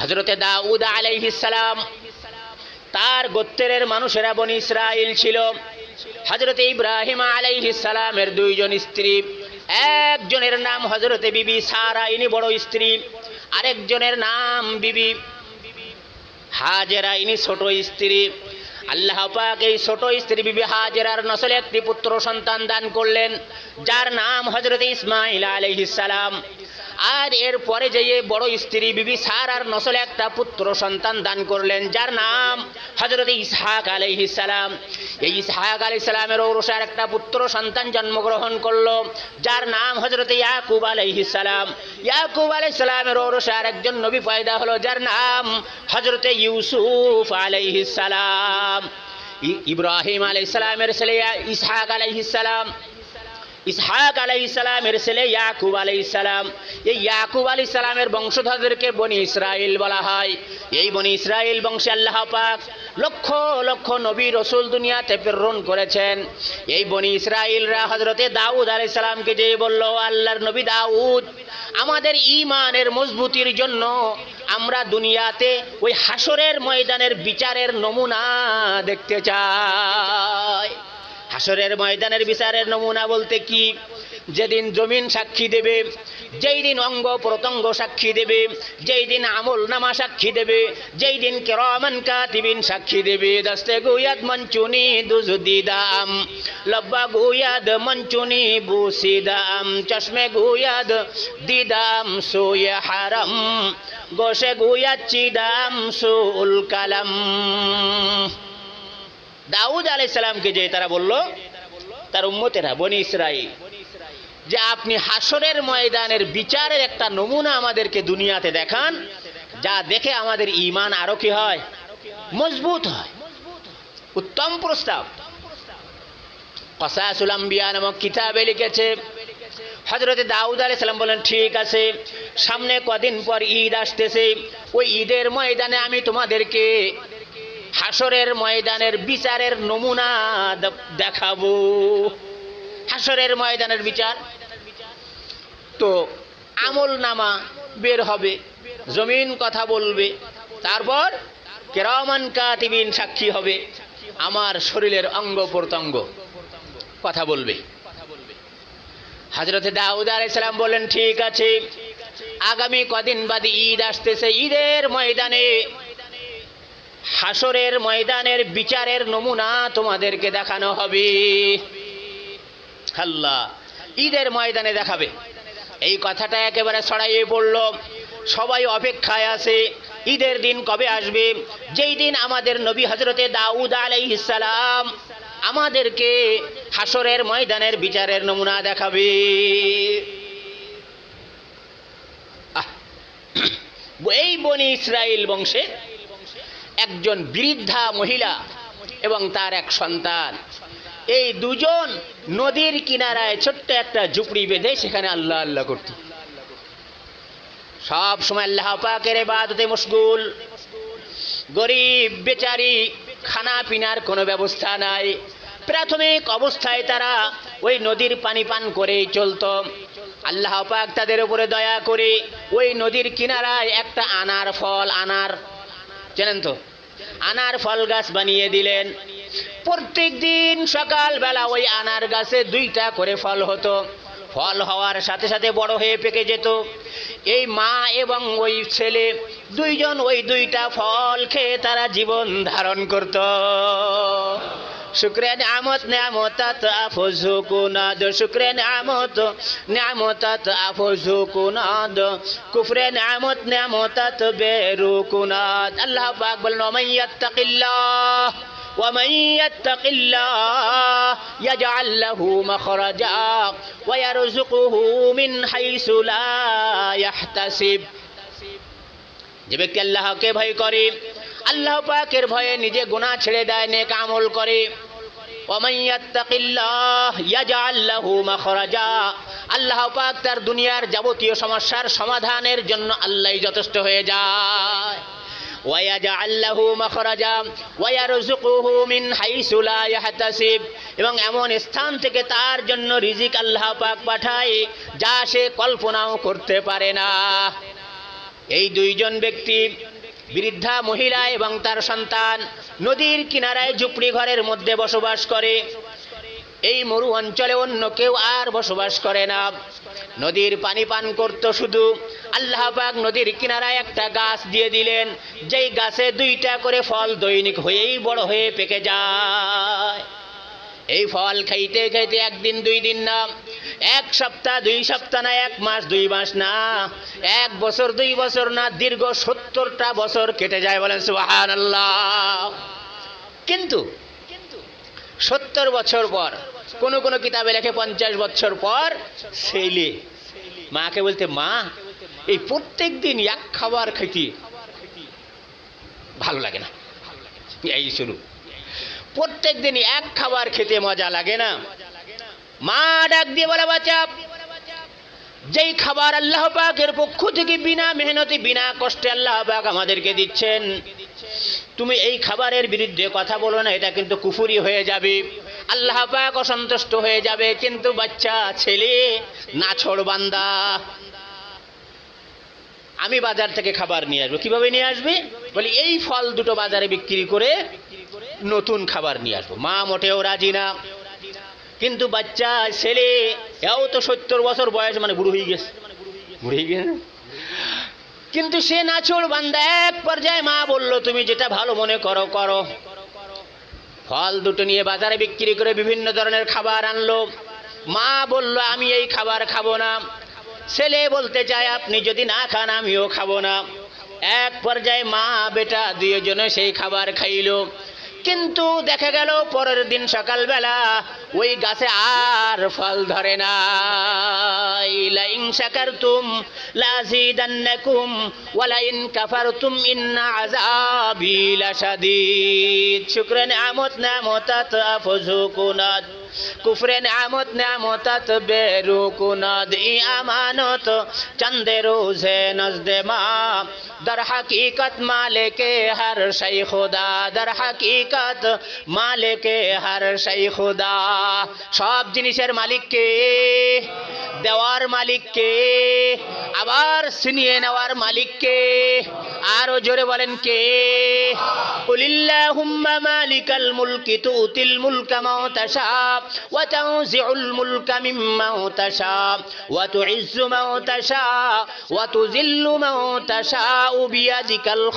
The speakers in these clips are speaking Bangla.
হজরতে দাউদ আলাইহিসালাম তার গোত্রের মানুষেরা বনি ইসরাইল ছিল। হজরতে ইব্রাহিম আলাইহিসালামের দুইজন স্ত্রী, একজনের নাম হজরতে বিবি সারা, ইনি বড় স্ত্রী। আরেকজনের নাম বিবি হাজেরা, ইনি ছোট স্ত্রী। আল্লাহ পাক এই ছোট স্ত্রী বিবি হাজেরার নসলে একটি পুত্র সন্তান দান করলেন, যার নাম হজরত ইসমাইল আলাইহিস সালাম। আর এর পরে যে বড় স্ত্রী বিবি সার আর নসলে একটা পুত্র সন্তান দান করলেন, যার নাম হজরত ইসহাক আলাইহিস সালাম। এই ইসহাক আলাইহিস সালামের ঔরসার একটা পুত্র সন্তান জন্মগ্রহণ করল, যার নাম হজরত ইয়াকুব সালাম। ইয়াকুব সালামের ঔরসার একজন নবী পয়দা হলো, যার নাম হজরত ইউসুফ সালাম। ইব্রাহিম আলাইহিস সালামের ছেলে ইসহাক আলাইহিস সালাম। ইসহাক আলাই ইসলামের ছেলে ইয়াকুব আলাই ইসলাম এই ইয়াকুব আলাই ইসলামের বংশধরদেরকে বনি ইসরাইল বলা হয়। এই বনি ইসরাইল বংশে আল্লাহ পাক লক্ষ লক্ষ নবী রসুল দুনিয়াতে প্রেরণ করেছেন। এই বনি ইসরাইলরা হজরতে দাউদ আলাই সালামকে যে বলল আল্লাহর নবী দাউদ, আমাদের ইমানের মজবুতির জন্য আমরা দুনিয়াতে ওই হাসরের ময়দানের বিচারের নমুনা দেখতে চাই। হাসরের ময়দানের বিচারের নমুনা বলতে কি? যেদিন জমিন সাক্ষী দেবে, যেই দিন অঙ্গ প্রত্যঙ্গ সাক্ষী দেবে, যেই দিন আমল নামা সাক্ষী দেবে, যেই দিন কেরমান কাতিবিন সাক্ষী দেবে। দস্তে গুয়াদ মঞ্চুনি দুজুদিদাম লব্বা গুয়াদ মঞ্চুনি বুসিদাম চশমে গুয়াদ দিদাম সুয়ে হারম, গোসে গুয়াদ চিদাম সুল কালাম। দাউদ আলাইসালামকে যে তারা বলল, তার উম্মতেরা, বনি ইসরাইল যে আপনি হাসরের ময়দানের বিচারের একটা নমুনা আমাদেরকে দুনিয়াতে দেখান, যা দেখে আমাদের ইমান আরও কি হয়? মজবুত হয়। উত্তম প্রস্তাব। কসাসুল আম্বিয়া নামক কিতাবে লিখেছে হজরতে দাউদ আলাই সালাম বলেন ঠিক আছে, সামনে কদিন পর ঈদ আসতেছে, ওই ঈদের ময়দানে আমি তোমাদেরকে হাসরের ময়দানের বিচারের নমুনা দেখাবো। হাসরের ময়দানের বিচার। তো আমল নামা বের হবে, জমিন কথা বলবে, তারপর কেরামান কাতিবিন সাক্ষী হবে, আমার শরীরের অঙ্গ প্রত্যঙ্গ কথা বলবে। হাজরতে দাউদ আলাইসালাম বলেন ঠিক আছে, আগামী কদিন বাদে ঈদ আসতেছে, ঈদের ময়দানে হাসরের ময়দানের বিচারের নমুনা তোমাদেরকে দেখানো হবে। আল্লাহ ঈদের ময়দানে দেখাবে। এই কথাটা একেবারে ছড়াইয়ে পড়ল। সবাই অপেক্ষায় আছে, ঈদের দিন কবে আসবে? যেই দিন আমাদের নবী হজরতে দাউদ আলাইহিসালাম আমাদেরকে হাসরের ময়দানের বিচারের নমুনা দেখাবে। এই বনি ইসরাইল বংশে একজন বৃদ্ধা মহিলা এবং তার এক সন্তান। এই দুজন নদীর কিনারায় ছোট্ট একটা ঝুপড়ি বেঁধে সেখানে আল্লাহ আল্লাহ করত। সব সময় আল্লাহ পাকের বাদতে মশগুল। গরিব, বেচারি, খানা পিনার কোনো ব্যবস্থা নাই। প্রাথমিক অবস্থায় তারা ওই নদীর পানি পান করেই চলত। আল্লাহ পাক তাদের উপরে দয়া করে ওই নদীর কিনারায় একটা আনার ফল, আনার চেনেন তো? আনার ফল গাছ বানিয়ে দিলেন। প্রত্যেক দিন সকালবেলা ওই আনার গাছে দুইটা করে ফল হতো। ফল হওয়ার সাথে সাথে বড় হয়ে পেকে যেত। এই মা এবং ওই ছেলে দুইজন ওই দুইটা ফল খেয়ে তারা জীবন ধারণ করত। শুক্রে নিয়ামত নিয়ামতাত আফজু কুনাদ শুক্রে নিয়ামত নিয়ামতাত আফজু কুনাদ কুফরে নিয়ামত নিয়ামতাত বেরু কুনাদ আল্লাহ পাক বলেন ওমাইয়াত্তাকিল্লাহ ومن يتق الله يجعل له مخرجا ويرزقه من حيث لا يحتسب যে ব্যক্তি আল্লাহকে ভয় করে আল্লাহ পাকের ভয়ে নিজে গুনাহ ছেড়ে দেয়, নেক আমল করে। আল্লাহ পাক তার দুনিয়ার যাবতীয় সমস্যার সমাধানের জন্য আল্লাহ যথেষ্ট হয়ে যায়। এবং এমন স্থান থেকে তার জন্য রিজিক আল্লাহ পাক পাঠায়, যা সে কল্পনাও করতে পারে না। এই দুইজন ব্যক্তি বৃদ্ধা মহিলা এবং তার সন্তান নদীর কিনারায় ঝুপড়ি ঘরের মধ্যে বসবাস করে। এই মরু অঞ্চলে অন্য কেউ আর বসবাস করে না। নদীর পানি পান করত শুধু। আল্লাহ পাক নদীর কিনারায় একটা গাছ দিয়ে দিলেন। যেই গাছে দুইটা করে ফল দৈনিক হয়েই বড় হয়ে পেকে যায়। এই ফল খাইতে খাইতে একদিন, দুই দিন না, এক সপ্তাহ, দুই সপ্তাহ না, এক মাস, দুই মাস না, এক বছর, দুই বছর না, দীর্ঘ সত্তরটা বছর কেটে যায় বলেন আল্লাহ কিন্তু সত্তর বছর পর, কোন কোন কিতাবে লেখে পঞ্চাশ বছর পর ছেলে মাকে বলতে, মা, এই প্রত্যেক দিন এক খাবার খাইতে ভালো লাগে না। এই শুরু। প্রত্যেক দিন এক খাবার খেতে মজা লাগে না। মা ডাক দিয়ে বলে বাচ্চা যেই খাবার আল্লাহ পাকের পক্ষ থেকে বিনা মেহনতি, বিনা কষ্টে আল্লাহ পাক আমাদেরকে দিচ্ছেন, তুমি এই খাবারের বিরুদ্ধে কথা বলো না, এটা কিন্তু কুফুরি হয়ে যাবে। আল্লাহ পাক অসন্তুষ্ট হয়ে যাবে। কিন্তু বাচ্চা, ছেলে, নাছড় বান্দা, আমি বাজার থেকে খাবার নিয়ে আসব। কীভাবে নিয়ে আসবে? বলি, এই ফল দুটো বাজারে বিক্রি করে নতুন খাবার নিয়ে আসব। মা মোটেও রাজি না। কিন্তু বাচ্চা, ছেলে, এও তো সত্তর বছর বয়স মানে বুড়ো হয়ে গেছে। বুড়ো হয়ে গেছে? কিন্তু সে নাচড় বান্দা, এক পর্যায়ে মা বলল, তুমি যেটা ভালো মনে করো করো। ফল দুটো নিয়ে বাজারে বিক্রি করে বিভিন্ন ধরনের খাবার আনলো। মা বলল, আমি এই খাবার খাব না। ছেলে বলতে চায়, আপনি যদি না খান, আমিও খাব না। এক পর্যায়ে মা, বেটা দুজনে সেই খাবার খাইলো। কিন্তু দেখা গেল পরের দিন সকালবেলা ওই গাছে আর ফল ধরে না লাইন শাকারতুম লাজিদান্নাকুম ওয়ালাইন কাফারতুম ইন্না আযাবি লাশাদীদ শুকরে নিয়ামত নিয়ামতাত আফযুকুনাত কুফরে নিয়ামত নিয়ামতাত বেরুকুনাদ ই আমানত চন্দে রোজে নজদে মা در حقیقت مالک ہر شی خدا در حقیقت হাকিকত মালিকে হার সাই খুদা। সব জিনিসের মালিককে, দেওয়ার মালিককে, আবার সিনিয়ে নেওয়ার মালিককে, আরও জোরে বলেন কে? উলিল্লাহুম্মা মালিকাল মুলকি তুতিল মুলকা মাও ওয়া তাউজিউল মুলকা মিম্মাও তাশা ওয়া তুইজ্জু মাও ওয়া তুযিল্লু মাও তাশা বিয়াদিকাল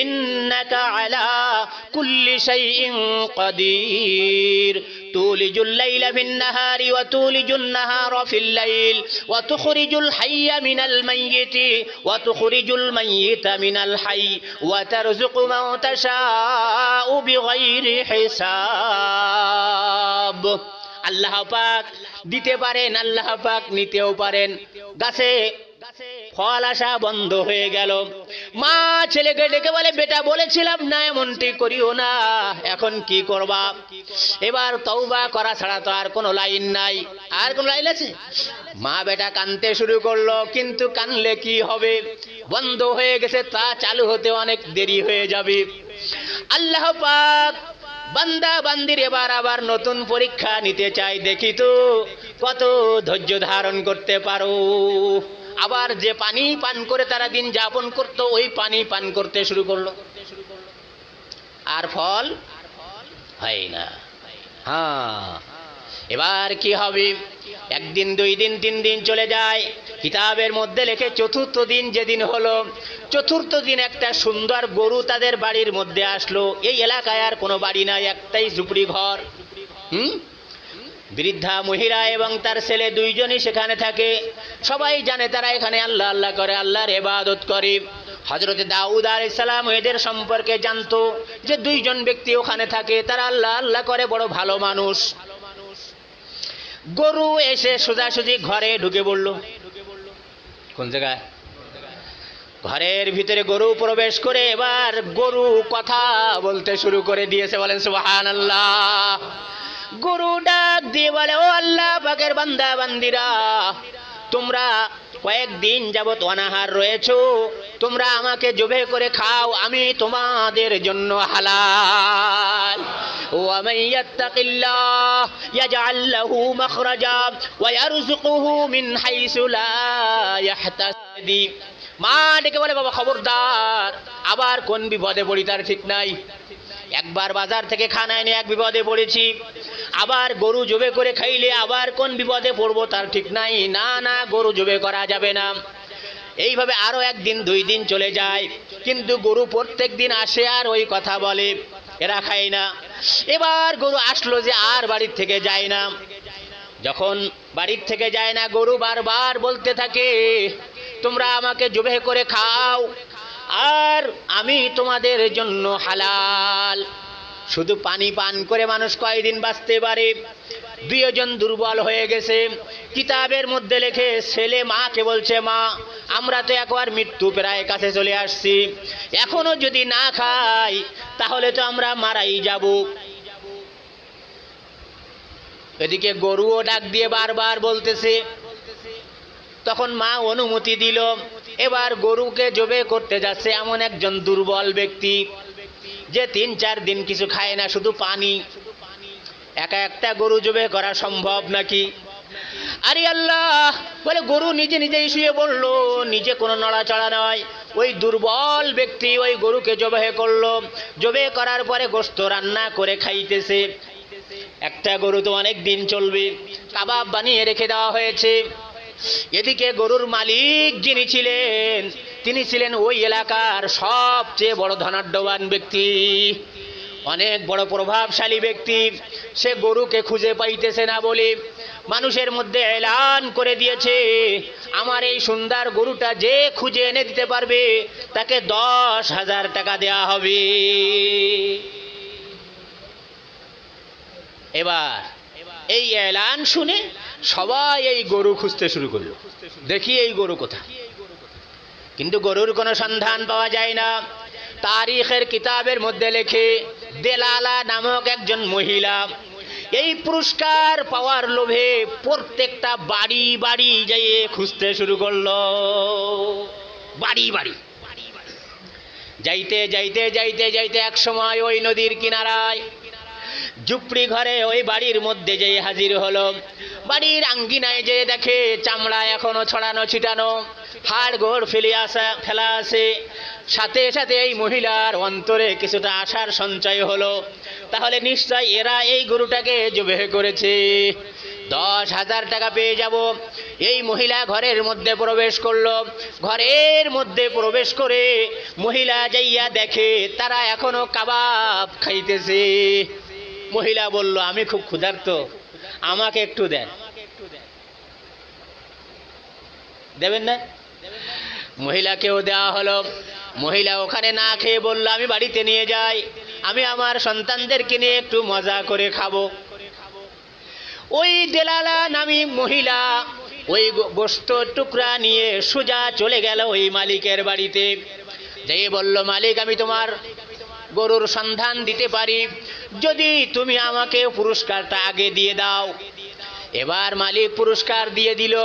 ইন্নাকা আলা على كل شيء قدير تولج الليل في النهار وتولج النهار في الليل وتخرج الحي من الميت وتخرج الميت من الحي وترزق من تشاء بغير حساب আল্লাহ পাক দিতে পারেন আল্লাহ পাক নিতেও পারেন গাছে ফল আসা বন্ধ হয়ে গেল। মা ছেলেকে ডেকে বলে, বেটা, বলেছিলাম না এমনটি করিও না। এখন কি করবা? এবার তওবা করা ছাড়া তো আর কোনো লাইন নাই। আর কোন লাইন আছে? মা বেটা কানতে শুরু করল, কিন্তু কানলে কি হবে? বন্ধ হয়ে গেছে, তা চালু হতে অনেক দেরি হয়ে যাবে। আল্লাহ পাক বান্দা বান্দির এবার আবার নতুন পরীক্ষা নিতে চাই দেখি তো কত ধৈর্য ধারণ করতে পারো। আবার যে পানি পান করে তারা দিন যাপন করতো, ওই পানি পান করতে শুরু করল। আর ফল হয় না। হ্যাঁ। এবার কি হবে? একদিন, দুই দিন, তিন দিন চলে যায়। কিতাবের মধ্যে লেখে, চতুর্থ দিন যেদিন হলো, চতুর্থ দিন একটা সুন্দর গরু তাদের বাড়ির মধ্যে আসলো। এই এলাকায় আর কোনো বাড়ি নাই, একটাই ঝুপড়ি ঘর। হুম? বৃদ্ধা মহিলা এবং তার ছেলে দুইজনই সেখানে থাকে। সবাই জানে তারা এখানে আল্লাহ আল্লাহ করে, আল্লাহর এবাদত করে। হজরত দাউদ সালাম এদের সম্পর্কে জানতো যে দুইজন ব্যক্তি ওখানে থাকে, তারা আল্লাহ আল্লাহ করে, বড় ভালো মানুষ। গরু এসে সোজাসুজি ঘরে ঢুকে পড়ল কোন জায়গায়? ঘরের ভিতরে গরু প্রবেশ করে এবার গরু কথা বলতে শুরু করে দিয়েছে, বলেন সুবাহান আল্লাহ গরু ডাক দিয়ে বলে ও আল্লাহ পাকের বান্দা বান্দিরা তোমরা কয়েকদিন যাবত অনাহার রয়েছো তোমরা আমাকে জবে করে খাও আমি তোমাদের জন্য হালাল ومن يتق الله يجعل له مخرجا ويرزقه من حيث لا يحتسب মা ডেকে বলে বাবা খবরদার আবার কোন বিপদে পড়ি তার ঠিক নাই একবার বাজার থেকে খানা এনে এক বিপদে পড়েছি আবার গরু জবে করে খাইলে আবার কোন বিপদে পড়ব তার ঠিক নাই। না না, গরু জবে করা যাবে না। এইভাবে আরও একদিন, দুই দিন চলে যায়। কিন্তু গরু প্রত্যেক দিন আসে আর ওই কথা বলে, এরা খায় না। এবার গরু আসলো যে আর বাড়ির থেকে যায় না। যখন বাড়ির থেকে যায় না, গরু বারবার বলতে থাকে, তোমরা আমাকে জবে করে খাও, আর আমি তোমাদের জন্য হালাল। শুধু পানি পান করে মানুষ কয়দিন বাঁচতে পারে? দুইজন দুর্বল হয়ে গেছে। কিতাবের মধ্যে লেখে, ছেলে মাকে বলছে, মা, আমরা তো একবার মৃত্যু প্রায় কাছে চলে আসছি। এখনও যদি না খাই, তাহলে তো আমরা মারাই যাব। এদিকে গরুও ডাক দিয়ে বারবার বলতেছে। তখন মা অনুমতি দিল। এবার গরুকে জবে করতে যাচ্ছে এমন একজন দুর্বল ব্যক্তি। যে তিন চার দিন কিছু খায় না, শুধু পানি। একা একটা গরু জবে করা সম্ভব নাকি? আরে আল্লাহ, বলে গরু নিজে নিজেই শুয়ে পড়ল, নিজে কোনো নড়াচড়া নয়। ওই দুর্বল ব্যক্তি ওই গরুকে জবে করল, জবে করার পরে গোস্ত রান্না করে খাইতেছে। একটা গরু তো অনেক দিন চলবে, কাবাব বানিয়ে রেখে দেওয়া হয়েছে। এদিকে গরুর মালিক যিনি ছিলেন তিনি ছিলেন ওই এলাকার সবচেয়ে বড় ধনাঢ্যবান ব্যক্তি, অনেক বড় প্রভাবশালী ব্যক্তি। সে গরুকে খুঁজে পাইতেছে না বলে মানুষের মধ্যে এলান করে দিয়েছে। আমার এই সুন্দর গরুটা যে খুঁজে এনে দিতে পারবে, তাকে দশ হাজার টাকা দেয়া হবে। এবার এই এলান শুনে সবাই এই গরু খুঁজতে শুরু করল। দেখি এই গরু কোথায়। কিন্তু গরুর কোনো সন্ধান পাওয়া যায় না। তারিখের কিতাবের মধ্যে লেখে, দেলালা নামক একজন মহিলা। এই পুরস্কার পাওয়ার লোভে প্রত্যেকটা বাড়ি বাড়ি যেয়ে খুঁজতে শুরু করল। বাড়ি বাড়ি। যাইতে যাইতে যাইতে যাইতে এক সময় ওই নদীর কিনারায়, ঝুপড়ি ঘরে ওই বাড়ির মধ্যে যেয়ে হাজির হলো। বাড়ির আঙ্গিনায় যে দেখে চামড়া এখনও ছড়ানো, ছিটানো, হাড় গোড় ফেলে আসা, ফেলা আছে সাথে সাথে এই মহিলার অন্তরে কিছুটা আশার সঞ্চয় হলো। তাহলে নিশ্চয় এরা এই গরুটাকে জবে করেছে। দশ হাজার টাকা পেয়ে যাব। এই মহিলা ঘরের মধ্যে প্রবেশ করল। ঘরের মধ্যে প্রবেশ করে মহিলা যাইয়া দেখে, তারা এখনও কাবাব খাইতেছে। মহিলা বলল, আমি খুব ক্ষুধার্ত, আমাকে একটু দেন। দেবেন না? মহিলাকেও দেওয়া হলো। মহিলা ওখানে না খেয়ে বলল, আমি বাড়িতে নিয়ে যাই, আমি আমার সন্তানদেরকে নিয়ে একটু মজা করে খাব। ওই দেলালা নামি মহিলা ওই গোস্ত টুকরা নিয়ে সোজা চলে গেল ওই মালিকের বাড়িতে। যেই বলল, মালিক, আমি তোমার গরুর সন্ধান দিতে পারি। যদি তুমি আমাকে পুরস্কারটা আগে দিয়ে দাও। এবার মালিক পুরস্কার দিয়ে দিল।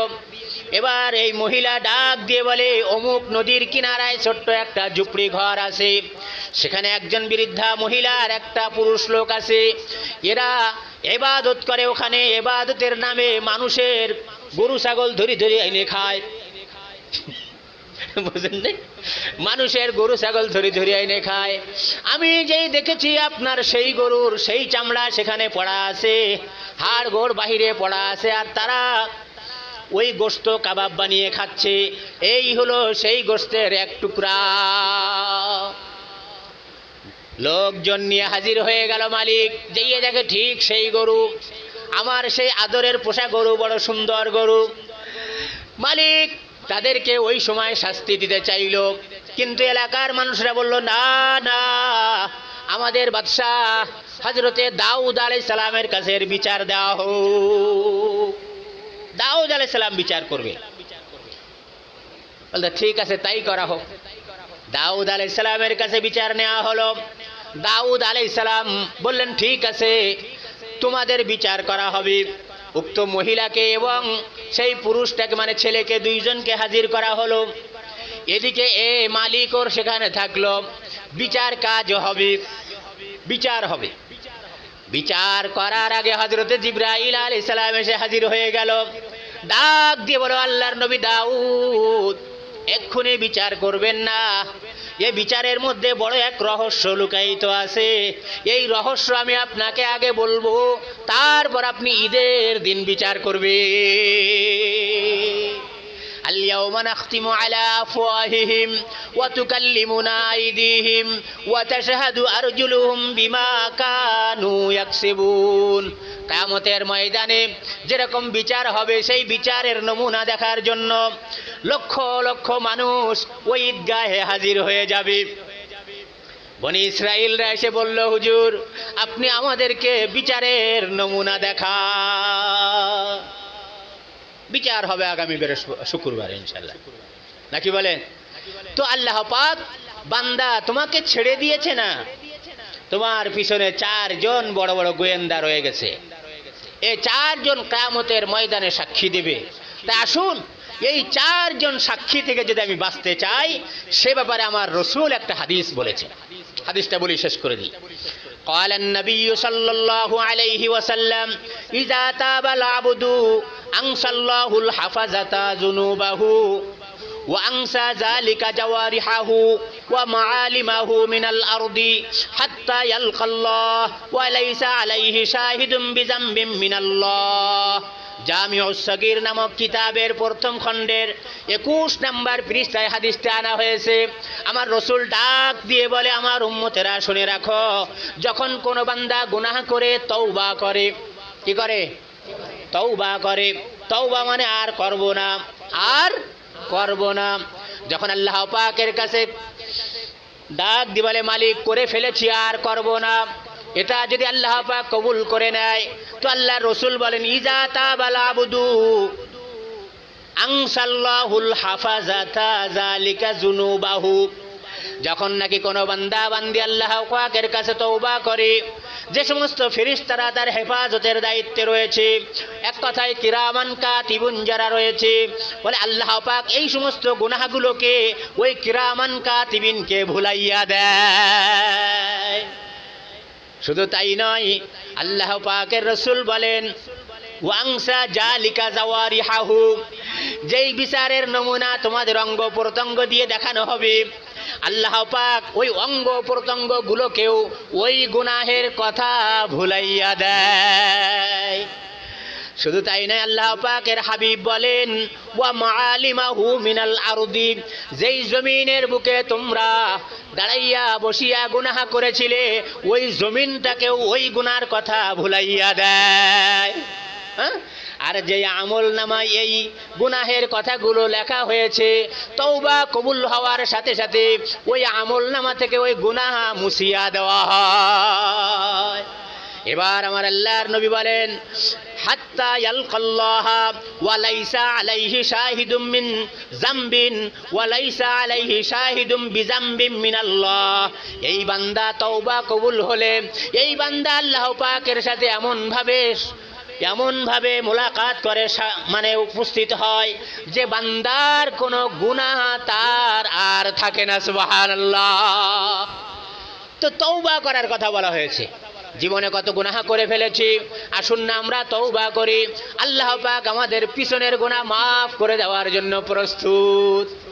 এবার এই মহিলা ডাক দিয়ে বলে, অমুক নদীর কিনারায় ছোট্ট একটা ঝুপড়ি ঘর আছে। সেখানে একজন বৃদ্ধা মহিলা আর একটা পুরুষ লোক আছে। এরা এবাদত করে ওখানে। এবাদতের নামে মানুষের গরু, ছাগল ধরি ধরি এনে খায়। বুঝেন নাই? মানুষের গরু, ছাগল ধরে ধরে এনে খায়। আমি যেই দেখেছি আপনার সেই গরুর সেই চামড়া সেখানে পড়া আছে, হাড় গোড় বাহিরে পড়া আছে, আর তারা ওই গোস্ত কাবাব বানিয়ে খাচ্ছে। এই হলো সেই গোস্তের এক টুকরা। লোকজন নিয়ে হাজির হয়ে গেল মালিক। যেইয়ে দেখে ঠিক সেই গরু। আমার সেই আদরের পোষা গরু, বড় সুন্দর গরু। মালিক তাদেরকে ওই সময় শাস্তি দিতে চাইল। কিন্তু এলাকার মানুষরা বলল, না না, আমাদের বাদশাহ হজরতে দাউদ আলাই সালামের কাছে বিচার দেওয়া হোক। দাউদ আলাই সালাম বিচার করবে। বলতে ঠিক আছে, তাই করা হোক। দাউদ আলাই সালামের কাছে বিচার নেওয়া হলো। দাউদ আলাই সালাম বললেন, ঠিক আছে, তোমাদের বিচার করা হবে। উক্ত মহিলাকে এবং সেই পুরুষটাকে মানে ছেলেকে দুইজনকে হাজির করা হলো। এদিকে এ মালিক ওর সেখানে থাকল। বিচার কাজ হবে। বিচার হবে। বিচার করার আগে হজরতে জিব্রাহিল আল ইসলাম এসে হাজির হয়ে গেল। ডাক দিয়ে বলো, আল্লাহর নবী দাউদ এক্ষুনি বিচার করবেন না। এ বিচারের মধ্যে বড় এক রহস্য লুকায়িত আছে। এই রহস্য আমি আপনাকে আগে বলব, তারপর আপনি ঈদের দিন বিচার করবে اليوم نختم على أفواههم وتكلمنا أيديهم وتشهد أرجلهم بما كانوا يكسبون কামতের ময়দানে যেরকম বিচার হবে সেই বিচারের নমুনা দেখার জন্য লক্ষ লক্ষ মানুষ ওই ঈদগাহে হাজির হয়ে যাবে বনি ইসরায়েলরা এসে বলল হুজুর আপনি আমাদেরকে বিচারের নমুনা দেখা বিচার হবে আগামী বৃহস্প- শুক্রবার ইনশাল্লাহ নাকি বলেন? তো আল্লাহ পাক বান্দা তোমাকে ছেড়ে দিয়েছে না? তোমার পিছনে চারজন বড় বড় গোয়েন্দা রয়ে গেছে। এই চারজন কামতের ময়দানে সাক্ষী দেবে। তা আসুন, এই চারজন সাক্ষী থেকে যদি আমি বাঁচতে চাই, সে ব্যাপারে আমার রসুল একটা হাদিস বলেছে হাদিসটা বলি শেষ করে দিই। قال النبي صلى الله عليه وسلم إذا تاب العبد أنسى الله الحفظة ذنوبه وأنسى ذلك جوارحه ومعالمه من الأرض حتى يلقى الله وليس عليه شاهد بذنب من الله. জামিউস সগীর নামক কিতাবের প্রথম খণ্ডের একুশ নাম্বার পৃষ্ঠায় হাদিসটা আনা হয়েছে। আমার রসুল ডাক দিয়ে বলে, আমার উম্মতেরা শুনে রাখো, যখন কোনো বান্দা গুনাহ করে তৌবা করে। কি করে? তৌবা করে। তৌবা মানে আর করব না, আর করব না। যখন আল্লাহ পাকের কাছে ডাক দি বলে, মালিক, করে ফেলেছি, আর করব না। এটা যদি আল্লাহ কবুল করে নেয়, তো আল্লাহ রসুল বলেন, ইজা আংসাল্লাহুল হাফাজাতা জালিকা জুনুবাহু যখন নাকি কোনো বান্দা বান্দি আল্লাহ পাকের কাছে তওবা করে, যে সমস্ত ফেরিস্তারা তার হেফাজতের দায়িত্বে রয়েছে, এক কথায় কিরামান কাতিবুন যারা রয়েছে, বলে আল্লাহ পাক এই সমস্ত গুনাহগুলোকে ওই কিরামান কাতিবিনকে ভুলাইয়া দেয়। শুধু তাই নয়, আল্লাহ পাকের রসুল বলেন, ওয়াংসা জালিকা যাওয়ারি হাহু যেই বিচারের নমুনা তোমাদের অঙ্গ প্রত্যঙ্গ দিয়ে দেখানো হবে, আল্লাহ পাক ওই অঙ্গ প্রত্যঙ্গ গুলোকেও ওই গুনাহের কথা ভুলাইয়া দেয়। শুধু তাই নয়, আল্লাহ পাকের হাবিব বলেন, ওয়া মাআলিমাহু মিনাল আরদি যেই জমিনের বুকে তোমরা দাঁড়াইয়া বসিয়া গুনাহ করেছিলে, ওই জমিনটাকেও ওই গুনার কথা ভুলাইয়া দেয় হ্যাঁ? আর যে আমল নামায় এই গুনাহের কথাগুলো লেখা হয়েছে, তওবা কবুল হওয়ার সাথে সাথে ওই আমল নামা থেকে ওই গুনাহ মুছিয়া দেওয়া হয় এবার আমার আল্লাহর নবী বলেন আলাইহি আলাইহি শাহিদুম এই বান্দা তওবা কবুল হলে, এই বান্দা আল্লাহ পাকের সাথে এমন ভাবে এমন ভাবে মোলাকাত করে মানে উপস্থিত হয় যে বান্দার কোনো গুনাহ তার আর থাকে না, সুবহানাল্লাহ। তো তৌবা করার কথা বলা হয়েছে। জীবনে কত গুনাহ করে ফেলেছি। আসুন না আমরা তৌবা করি। আল্লাহ পাক আমাদের পিছনের গুনাহ মাফ করে দেওয়ার জন্য প্রস্তুত।